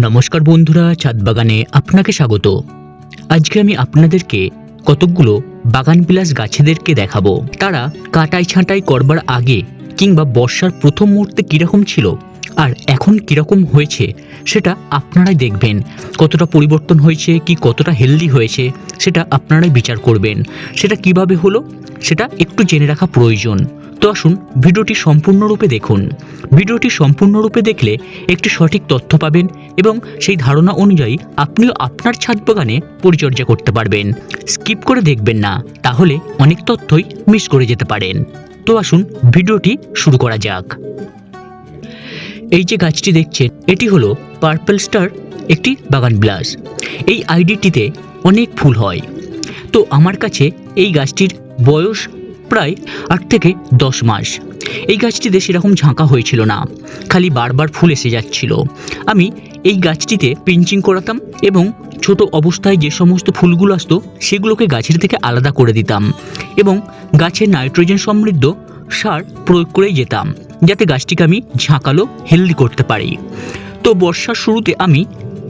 নমস্কার বন্ধুরা ছাদ বাগানে আপনাকে স্বাগত। আজকে আমি আপনাদেরকে কতকগুলো বাগান বিলাস গাছেদেরকে দেখাবো। তারা কাটাই ছাঁটাই করবার আগে কিংবা বর্ষার প্রথম মুহূর্তে কীরকম ছিল আর এখন কীরকম হয়েছে, সেটা আপনারাই দেখবেন। কতটা পরিবর্তন হয়েছে, কি কতটা হেলদি হয়েছে, সেটা আপনারাই বিচার করবেন। সেটা কীভাবে হলো, সেটা একটু জেনে রাখা প্রয়োজন। তো আসুন ভিডিওটি সম্পূর্ণরূপে দেখুন। ভিডিওটি সম্পূর্ণরূপে দেখলে একটি সঠিক তথ্য পাবেন এবং সেই ধারণা অনুযায়ী আপনিও আপনার ছাদ বাগানে পরিচর্যা করতে পারবেন। স্কিপ করে দেখবেন না, তাহলে অনেক তথ্যই মিস করে যেতে পারেন। তো আসুন ভিডিওটি শুরু করা যাক। এই যে গাছটি দেখছেন, এটি হলো পার্পল স্টার, একটি বাগান ব্লাস। এই আইডিটিতে অনেক ফুল হয়। তো আমার কাছে এই গাছটির বয়স প্রায় আট থেকে দশ মাস। এই গাছটিতে সেরকম ঝাঁকা হয়েছিল না। খালি বারবার ফুল এসে যাচ্ছিল। আমি এই গাছটিতে পিঞ্চিং করাতাম এবং ছোট অবস্থায় যে সমস্ত ফুলগুলো আসতো, সেগুলোকে গাছের থেকে আলাদা করে দিতাম এবং গাছের নাইট্রোজেন সমৃদ্ধ সার প্রয়োগ করেই যেতাম, যাতে গাছটিকে আমি ঝাঁকালো, হেলদি করতে পারি। তো বর্ষার শুরুতে আমি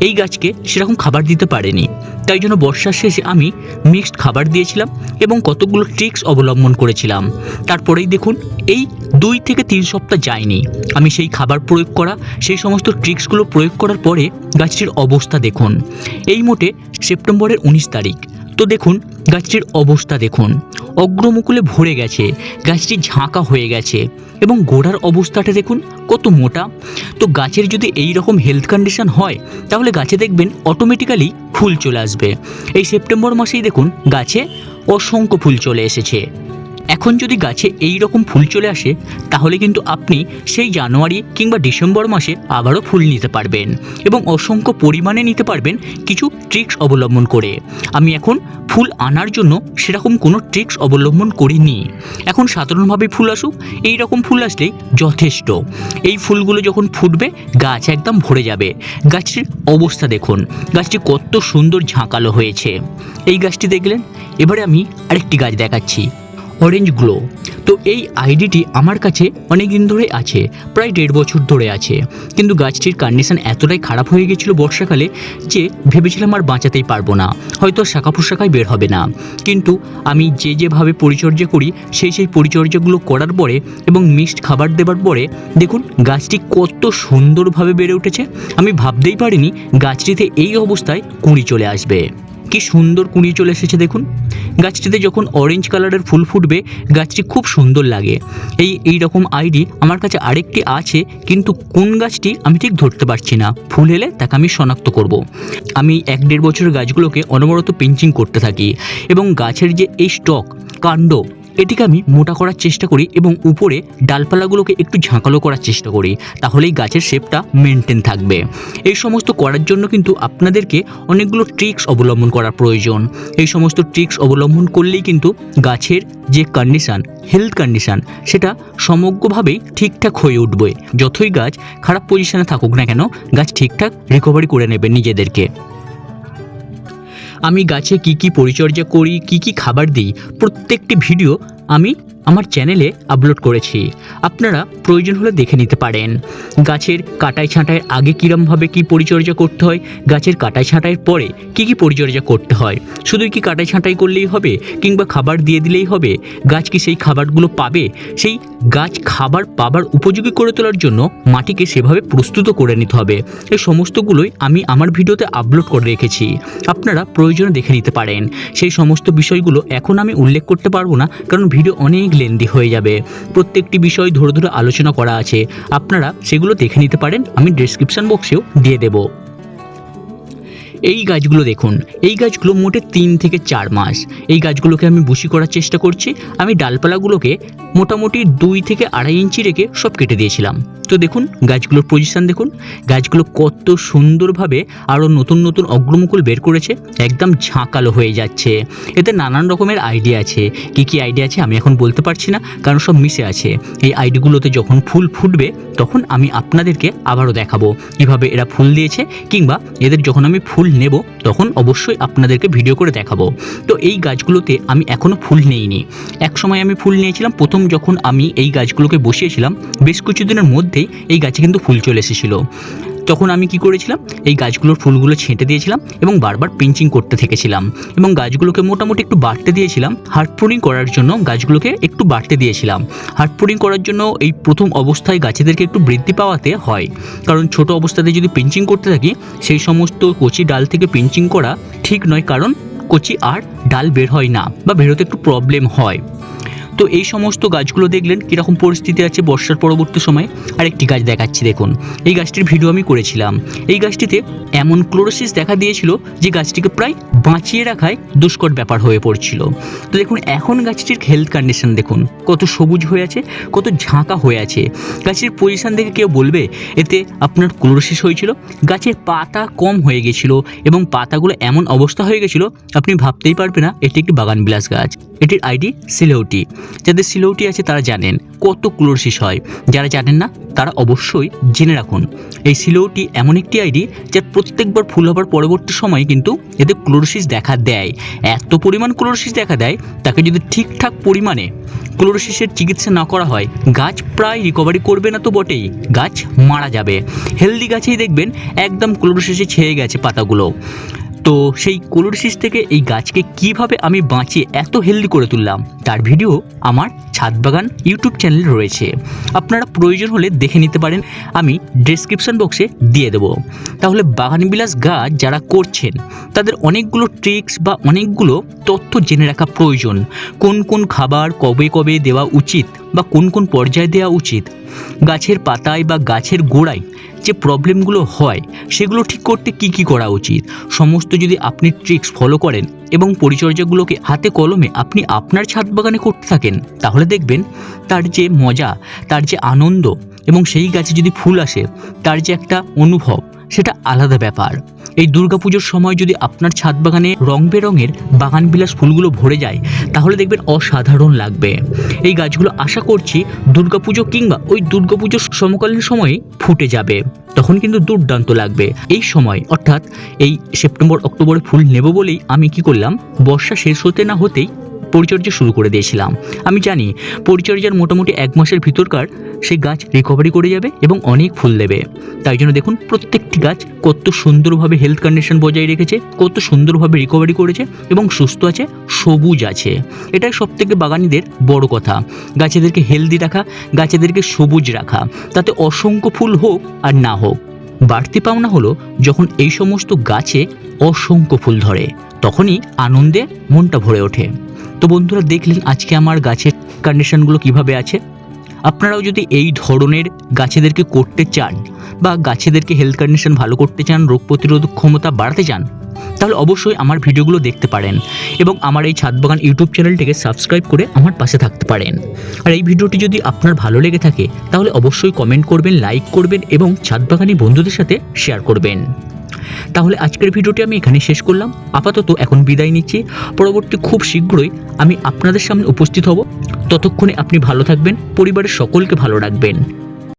এই গাছকে সেরকম খাবার দিতে পারেনি। তাই জন্য বর্ষার শেষে আমি মিক্সড খাবার দিয়েছিলাম এবং কতগুলো ট্রিক্স অবলম্বন করেছিলাম। তারপরেই দেখুন, এই দুই থেকে তিন সপ্তাহ যায়নি। আমি সেই খাবার প্রয়োগ করা, সেই সমস্ত ট্রিক্সগুলো প্রয়োগ করার পরে গাছটির অবস্থা দেখুন। এই মোটে সেপ্টেম্বরের উনিশ তারিখ। তো দেখুন, গাছটির অবস্থা দেখুন। অগ্রমুকুলে ভরে গেছে, গাছটি ঝাঁকা হয়ে গেছে এবং গোড়ার অবস্থাটা দেখুন, কত মোটা। তো গাছের যদি এই রকম হেলথ কন্ডিশন হয়, তাহলে গাছে দেখবেন অটোমেটিক্যালি ফুল চলে আসবে। এই সেপ্টেম্বর মাসেই দেখুন গাছে অসংখ্য ফুল চলে এসেছে। এখন যদি গাছে এই রকম ফুল চলে আসে, তাহলে কিন্তু আপনি সেই জানুয়ারি কিংবা ডিসেম্বর মাসে আবারও ফুল নিতে পারবেন এবং অসংখ্য পরিমাণে নিতে পারবেন কিছু ট্রিক্স অবলম্বন করে। আমি এখন ফুল আনার জন্য সেরকম কোনো ট্রিক্স অবলম্বন করিনি। এখন সাধারণভাবে ফুল আসুক, এই রকম ফুল আসলেই যথেষ্ট। এই ফুলগুলো যখন ফুটবে, গাছ একদম ভরে যাবে। গাছটির অবস্থা দেখুন, গাছটি কত সুন্দর ঝাঁকালো হয়েছে। এই গাছটি দেখলেন? এবারে আমি আরেকটি গাছ দেখাচ্ছি। অরেঞ্জ গ্লো তো এই আইডিটি আমার কাছে অনেক দিন ধরে আছে, প্রায় দেড় বছর ধরে আছে। কিন্তু গাছটির কন্ডিশন এতটাই খারাপ হয়ে গেছিল বর্ষাকালে যে ভেবেছিলাম আর বাঁচাতেই পারব না। হয়তো শাখা পোশাকায় বের হবে না। কিন্তু আমি যে যেভাবে পরিচর্যা করি, সেই সেই পরিচর্যাগুলো করার পরে এবং মিক্সড খাবার দেবার পরে, দেখুন গাছটি কত সুন্দরভাবে বেড়ে উঠেছে। আমি ভাবতেই পারিনি গাছটিতে এই অবস্থায় কুঁড়ি চলে আসবে। কি সুন্দর কুঁড়ি চলে এসেছে দেখুন। গাছটিতে যখন অরেঞ্জ কালারের ফুল ফুটবে, গাছটি খুব সুন্দর লাগে। এই এই রকম আইডি আমার কাছে আরেকটি আছে, কিন্তু কোন গাছটি আমি ঠিক ধরতে পারছি না। ফুল এলে তাকে আমি শনাক্ত করব। আমি এক দেড় বছরের গাছগুলোকে অনবরত পিঞ্চিং করতে থাকি। এবং গাছের যে এই স্টক কাণ্ড এটিকে আমি মোটা করার চেষ্টা করি এবং উপরে ডালপালাগুলোকে একটু ঝাঁকালো করার চেষ্টা করি, তাহলেই গাছের শেপটা মেনটেন থাকবে। এই সমস্ত করার জন্য কিন্তু আপনাদেরকে অনেকগুলো ট্রিক্স অবলম্বন করার প্রয়োজন। এই সমস্ত ট্রিক্স অবলম্বন করলেই কিন্তু গাছের যে কন্ডিশান হেলথ কন্ডিশান সেটা সমগ্রভাবেই ঠিকঠাক হয়ে উঠবে। যতই গাছ খারাপ পজিশনে থাকুক না কেন, গাছ ঠিকঠাক রিকভারি করে নেবে নিজেদেরকে। আমি গাছে কি কি পরিচর্যা করি কি কি খাবার দিই প্রত্যেকটি ভিডিও আমি আমার চ্যানেলে আপলোড করেছি। আপনারা প্রয়োজন হলে দেখে নিতে পারেন। গাছের কাটাই ছাঁটাইয়ের আগে কীরমভাবে কি পরিচর্যা করতে হয়, গাছের কাটাই ছাঁটাইয়ের পরে কি কি পরিচর্যা করতে হয় শুধুই কি কাটাই ছাঁটাই করলেই হবে কিংবা খাবার দিয়ে দিলেই হবে? গাছ কি সেই খাবারগুলো পাবে? সেই গাছ খাবার পাবার উপযোগী করে তোলার জন্য মাটিকে সেভাবে প্রস্তুত করে নিতে হবে। এই সমস্তগুলোই আমি আমার ভিডিওতে আপলোড করে রেখেছি। আপনারা প্রয়োজনে দেখে নিতে পারেন। সেই সমস্ত বিষয়গুলো এখন আমি উল্লেখ করতে পারব না, কারণ ভিডিও অনেক লেন্দি হয়ে যাবে। প্রত্যেকটি বিষয় ধরে ধরে আলোচনা করা আছে। আপনারা সেগুলো দেখে নিতে পারেন, আমি ডেসক্রিপশন বক্সেও দিয়ে দেবো। এই গাছগুলো দেখুন, এই গাছগুলো মোটে তিন থেকে চার মাস। এই গাছগুলোকে আমি বুশি করার চেষ্টা করছি। আমি ডালপালাগুলোকে মোটামুটি দুই থেকে আড়াই ইঞ্চি রেখে সব কেটে দিয়েছিলাম। তো দেখুন, গাছগুলোর পজিশন দেখুন, গাছগুলো কত সুন্দরভাবে আরও নতুন নতুন অগ্রমুকুল বের করেছে, একদম ঝাঁকালো হয়ে যাচ্ছে। এতে নানান রকমের আইডিয়া আছে। কী কী আইডিয়া আছে আমি এখন বলতে পারছি না, কারণ সব মিশে আছে। এই আইডিগুলোতে যখন ফুল ফুটবে, তখন আমি আপনাদেরকে আবারও দেখাবো কীভাবে এরা ফুল দিয়েছে, কিংবা এদের যখন আমি ফুল নেব, তখন অবশ্যই আপনাদেরকে ভিডিও করে দেখাবো। তো এই গাছগুলোতে আমি এখনও ফুল নেইনি। এক সময় আমি ফুল নিয়েছিলাম, প্রথম যখন আমি এই গাছগুলোকে বসিয়েছিলাম, বেশ কিছুদিনের মধ্যেই এই গাছে কিন্তু ফুল চলে এসেছিল। তখন আমি কি করেছিলাম? এই গাছগুলোর ফুলগুলো ছেঁটে দিয়েছিলাম এবং বারবার পিঞ্চিং করতে থেকেছিলাম এবং গাছগুলোকে মোটামুটি একটু বাড়তে দিয়েছিলাম। হার্ডপোরিং করার জন্য গাছগুলোকে একটু বাড়তে দিয়েছিলাম। হার্ডপোরিং করার জন্য এই প্রথম অবস্থায় গাছেদেরকে একটু বৃদ্ধি পাওয়াতে হয়। কারণ ছোট অবস্থাতে যদি পিঞ্চিং করতে থাকি, সেই সমস্ত কচি ডাল থেকে পিঞ্চিং করা ঠিক নয়, কারণ কচি আর ডাল বের হয় না বা বেরোতে একটু প্রবলেম হয়। তো এই সমস্ত গাছগুলো দেখলেন কীরকম পরিস্থিতি আছে বর্ষার পরবর্তী সময়ে? আরেকটি গাছ দেখাচ্ছি, দেখুন। এই গাছটির ভিডিও আমি করেছিলাম। এই গাছটিতে এমন ক্লোরোসিস দেখা দিয়েছিল যে গাছটিকে প্রায় বাঁচিয়ে রাখায় দুষ্কর ব্যাপার হয়ে পড়ছিল। তো দেখুন, এখন গাছটির হেলথ কন্ডিশন দেখুন, কত সবুজ হয়ে আছে, কত ঝাঁকা হয়ে আছে। গাছের পজিশন দেখে কেউ বলবে, এতে আপনার ক্লোরোসিস হয়েছিল? গাছের পাতা কম হয়ে গেছিল এবং পাতাগুলো এমন অবস্থা হয়ে গেছিল, আপনি ভাবতেই পারবেন না, এটি একটি বাগান বিলাস গাছ। এটির আইডি সিলেউটি। যাদের সিলেউটি আছে তারা জানেন কত ক্লোরোসিস হয়। যারা জানেন না, তারা অবশ্যই জেনে রাখুন। এই সিলেউটি এমন একটি আইডি যার প্রত্যেকবার ফুল হবার পরবর্তী সময় কিন্তু এদের ক্লোরোসিস দেখা দেয়। এত পরিমাণ ক্লোরোসিস দেখা দেয়, তাকে যদি ঠিকঠাক পরিমাণে ক্লোরোসিসের চিকিৎসা না করা হয়, গাছ প্রায় রিকভারি করবে না তো বটেই, গাছ মারা যাবে। হেলদি গাছেই দেখবেন একদম ক্লোরোসিসে ছেয়ে গেছে পাতাগুলো। তো সেই ক্লোরোসিস থেকে এই গাছকে কীভাবে আমি বাঁচিয়ে এত হেলদি করে তুললাম, তার ভিডিও আমার ছাদ বাগান ইউটিউব চ্যানেল রয়েছে। আপনারা প্রয়োজন হলে দেখে নিতে পারেন, আমি ডেসক্রিপশন বক্সে দিয়ে দেবো। তাহলে বাগান বিলাস গাছ যারা করছেন, তাদের অনেকগুলো ট্রিক্স বা অনেকগুলো তথ্য জেনে রাখা প্রয়োজন। কোন কোন খাবার কবে কবে দেওয়া উচিত বা কোন কোন পর্যায়ে দেওয়া উচিত? গাছের পাতায় বা গাছের গোড়ায় যে প্রবলেমগুলো হয়, সেগুলো ঠিক করতে কি কি করা উচিত? সমস্ত যদি আপনি ট্রিক্স ফলো করেন এবং পরিচর্যাগুলোকে হাতে কলমে আপনি আপনার ছাদ বাগানে করতে থাকেন, তাহলে দেখবেন তার যে মজা, তার যে আনন্দ এবং সেই গাছে যদি ফুল আসে, তার যে একটা অনুভব সেটা আলাদা ব্যাপার। এই দুর্গাপুজোর সময় যদি আপনার ছাদ বাগানে রং বেরঙের বাগান বিলাস ফুলগুলো ভরে যায়, তাহলে দেখবেন অসাধারণ লাগবে। এই গাছগুলো আশা করছি দুর্গাপুজো কিংবা ওই দুর্গাপুজোর সমকালীন সময়ে ফুটে যাবে। তখন কিন্তু দুর্দান্ত লাগবে। এই সময়, অর্থাৎ এই সেপ্টেম্বর অক্টোবরে ফুল নেব বলেই আমি কি করলাম? বর্ষা শেষ হতে না হতেই পরিচর্যা শুরু করে দিয়েছিলাম। আমি জানি পরিচর্যার মোটামুটি এক মাসের ভিতরকার সেই গাছ রিকভারি করে যাবে এবং অনেক ফুল দেবে। তাই জন্য দেখুন প্রত্যেকটি গাছ কত সুন্দরভাবে হেলথ কন্ডিশন বজায় রেখেছে, কত সুন্দরভাবে রিকভারি করেছে এবং সুস্থ আছে, সবুজ আছে। এটাই সব থেকে বাগানিদের বড় কথা। গাছেদেরকে হেলদি রাখা, গাছেদেরকে সবুজ রাখা। তাতে অসংখ্য ফুল হোক আর না হোক। বাড়তি পাওনা হলো যখন এই সমস্ত গাছে অসংখ্য ফুল ধরে। তখনই আনন্দে মনটা ভরে ওঠে। তো বন্ধুরা দেখলেন আজকে আমার গাছের কন্ডিশনগুলো কীভাবে আছে? আপনারাও যদি এই ধরনের গাছেদেরকে করতে চান বা গাছেদেরকে হেলথ কন্ডিশন ভালো করতে চান, রোগ প্রতিরোধ ক্ষমতা বাড়াতে চান, তাহলে অবশ্যই আমার ভিডিওগুলো দেখতে পারেন এবং আমার এই ছাদ বাগান ইউটিউব চ্যানেলটিকে সাবস্ক্রাইব করে আমার পাশে থাকতে পারেন। আর এই ভিডিওটি যদি আপনার ভালো লেগে থাকে, তাহলে অবশ্যই কমেন্ট করবেন লাইক করবেন এবং ছাদ বাগানি বন্ধুদের সাথে শেয়ার করবেন। তাহলে আজকের ভিডিওটি আমি এখানে শেষ করলাম। আপাতত এখন বিদায় নিচ্ছি। পরবর্তী খুব শীঘ্রই আমি আপনাদের সামনে উপস্থিত হব। ততক্ষণে আপনি ভালো থাকবেন, পরিবারের সকলকে ভালো রাখবেন।